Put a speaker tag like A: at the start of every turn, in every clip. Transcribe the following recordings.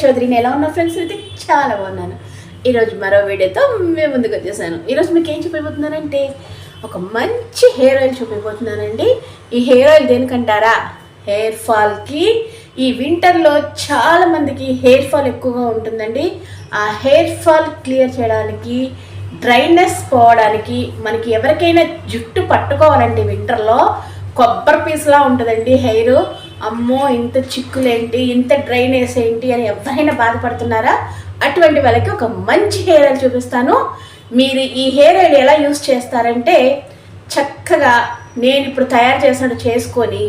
A: చౌదరి నేను ఎలా ఉన్నా ఫ్రెండ్స్ అయితే చాలా బాగున్నాను. ఈరోజు మరో వీడియోతో మేము ముందుకు వచ్చేసాను. ఈరోజు మీకు ఏం చూపిపోతున్నానంటే ఒక మంచి హెయిర్ ఆయిల్ చూపిపోతున్నానండి ఈ హెయిర్ ఆయిల్ దేనికంటారా? హెయిర్ ఫాల్కి ఈ వింటర్లో చాలామందికి హెయిర్ ఫాల్ ఎక్కువగా ఉంటుందండి. ఆ హెయిర్ ఫాల్ క్లియర్ చేయడానికి డ్రైనెస్ పోవడానికి మనకి ఎవరికైనా జుట్టు పట్టుకోవాలండి వింటర్లో కొబ్బరి పీస్లా ఉంటుందండి హెయిర్ అమ్మో ఇంత చిక్కులేంటి ఇంత డ్రైనేస్ ఏంటి అని ఎవరైనా బాధపడుతున్నారా? అటువంటి వాళ్ళకి ఒక మంచి హెయిర్ ఆయిల్ చూపిస్తాను. మీరు ఈ హెయిర్ ఆయిల్ ఎలా యూస్ చేస్తారంటే చక్కగా నేను ఇప్పుడు తయారు చేసినట్టు చేసుకొని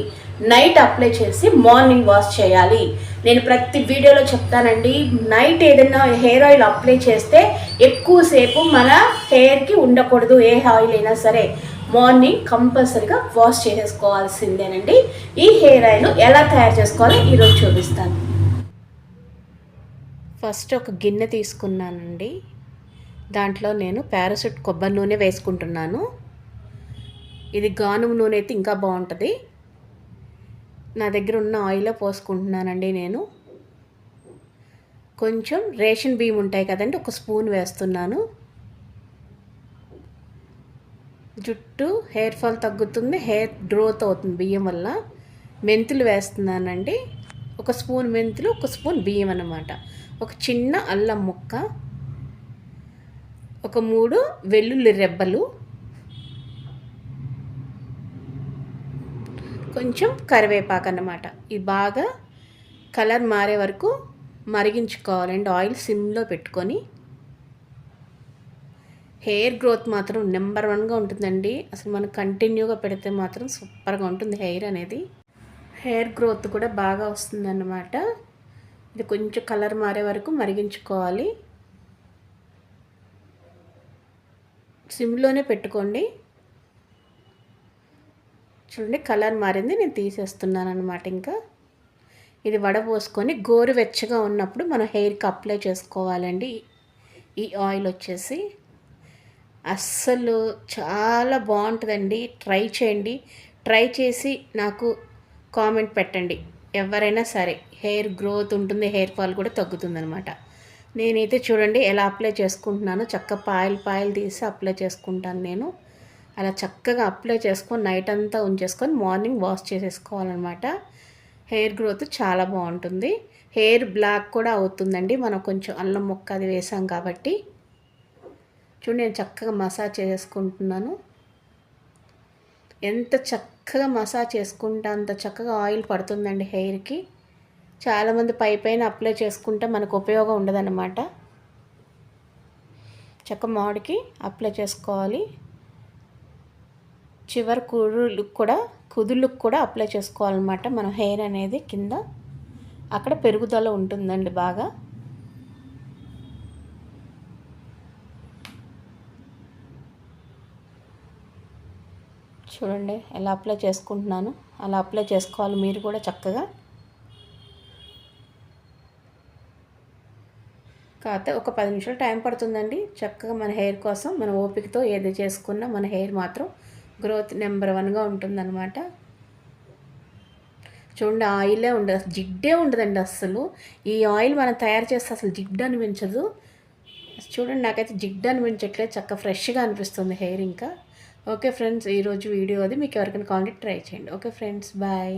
A: నైట్ అప్లై చేసి మార్నింగ్ వాష్ చేయాలి. నేను ప్రతి వీడియోలో చెప్తానండి నైట్ ఏదైనా హెయిర్ ఆయిల్ అప్లై చేస్తే ఎక్కువసేపు మన హెయిర్కి ఉండకూడదు ఏ ఆయిల్ అయినా సరే. మార్నింగ్ కంపల్సరీగా వాష్ చేసేసుకోవాల్సిందేనండి. ఈ హెయిర్ ఆయిల్ ఎలా తయారు చేసుకోవాలో ఈరోజు చూపిస్తాను. ఫస్ట్ ఒక గిన్నె తీసుకున్నానండి. దాంట్లో నేను పారాసూట్ కొబ్బరి నూనె వేసుకుంటున్నాను. ఇది గానుము నూనె అయితే ఇంకా బాగుంటుంది. నా దగ్గర ఉన్న ఆయిల్లో పోసుకుంటున్నానండి నేను. కొంచెం రేషన్ బియ్యం ఉంటాయి కదండి ఒక స్పూన్ వేస్తున్నాను. జుట్టు హెయిర్ ఫాల్ తగ్గుతుంది హెయిర్ గ్రోత్ అవుతుంది బియ్యం వల్ల. మెంతులు వేస్తున్నానండి. ఒక స్పూన్ మెంతులు ఒక స్పూన్ బియ్యం అన్నమాట. ఒక చిన్న అల్లం ముక్క ఒక మూడు వెల్లుల్లి రెబ్బలు కొంచెం కరివేపాకు అన్నమాట. ఇది బాగా కలర్ మారే వరకు మరిగించుకోవాలండి ఆయిల్ సిమ్లో పెట్టుకొని. హెయిర్ గ్రోత్ మాత్రం నెంబర్ వన్గా ఉంటుందండి. అసలు మనం కంటిన్యూగా పెడితే మాత్రం సూపర్గా ఉంటుంది హెయిర్ అనేది. హెయిర్ గ్రోత్ కూడా బాగా వస్తుందన్నమాట. ఇది కొంచెం కలర్ మారే వరకు మరిగించుకోవాలి. సిమ్లోనే పెట్టుకోండి. చూడండి కలర్ మారింది నేను తీసేస్తున్నాను అనమాట ఇంకా. ఇది వడపోసుకొని గోరువెచ్చగా ఉన్నప్పుడు మనం హెయిర్కి అప్లై చేసుకోవాలండి. ఈ ఆయిల్ వచ్చేసి అస్సలు చాలా బాగుంటుందండి. ట్రై చేయండి. ట్రై చేసి నాకు కామెంట్ పెట్టండి. ఎవరైనా సరే హెయిర్ గ్రోత్ ఉంటుంది హెయిర్ ఫాల్ కూడా తగ్గుతుందనమాట నేనైతే చూడండి ఎలా అప్లై చేసుకుంటున్నానో చక్క పాయలు పాయలు తీసి అప్లై చేసుకుంటాను నేను. అలా చక్కగా అప్లై చేసుకొని నైట్ అంతా ఉంచేసుకొని మార్నింగ్ వాష్ చేసేసుకోవాలన్నమాట. హెయిర్ గ్రోత్ చాలా బాగుంటుంది. హెయిర్ బ్లాక్ కూడా అవుతుందండి. మనం కొంచెం అల్లం మొక్క అది వేసాం కాబట్టి. చూడండి నేను చక్కగా మసాజ్ చేసుకుంటున్నాను ఎంత చక్కగా మసాజ్ చేసుకుంటే అంత చక్కగా ఆయిల్ పడుతుందండి హెయిర్కి. చాలామంది పై పైన అప్లై చేసుకుంటే మనకు ఉపయోగం ఉండదన్నమాట. చక్క మాడికి అప్లై చేసుకోవాలి. చివరి కుదుళ్ళకు కూడా కుదుళ్ళకు కూడా అప్లై చేసుకోవాలన్నమాట. మన హెయిర్ అనేది కింద. అక్కడ పెరుగుదల ఉంటుందండి బాగా. చూడండి ఎలా అప్లై చేసుకుంటున్నాను. అలా అప్లై చేసుకోవాలి మీరు కూడా చక్కగా. కాకపోతే ఒక పది నిమిషాలు టైం పడుతుందండి. చక్కగా మన హెయిర్ కోసం మన ఓపికతో ఏది చేసుకున్నా మన హెయిర్ మాత్రం గ్రోత్ నెంబర్ వన్గా ఉంటుందన్నమాట. చూడండి ఆయిలే ఉండదు. జిడ్డే ఉండదండి అస్సలు. ఈ ఆయిల్ మనం తయారు చేస్తే అసలు జిడ్డు అనిపించదు. చూడండి నాకైతే జిడ్డు అనిపించట్లేదు. చక్క ఫ్రెష్గా అనిపిస్తుంది హెయిర్ ఇంకా. ఓకే ఫ్రెండ్స్ ఈరోజు వీడియో అది. మీకు ఎవరికైనా కావాలంటే ట్రై చేయండి. Okay friends bye.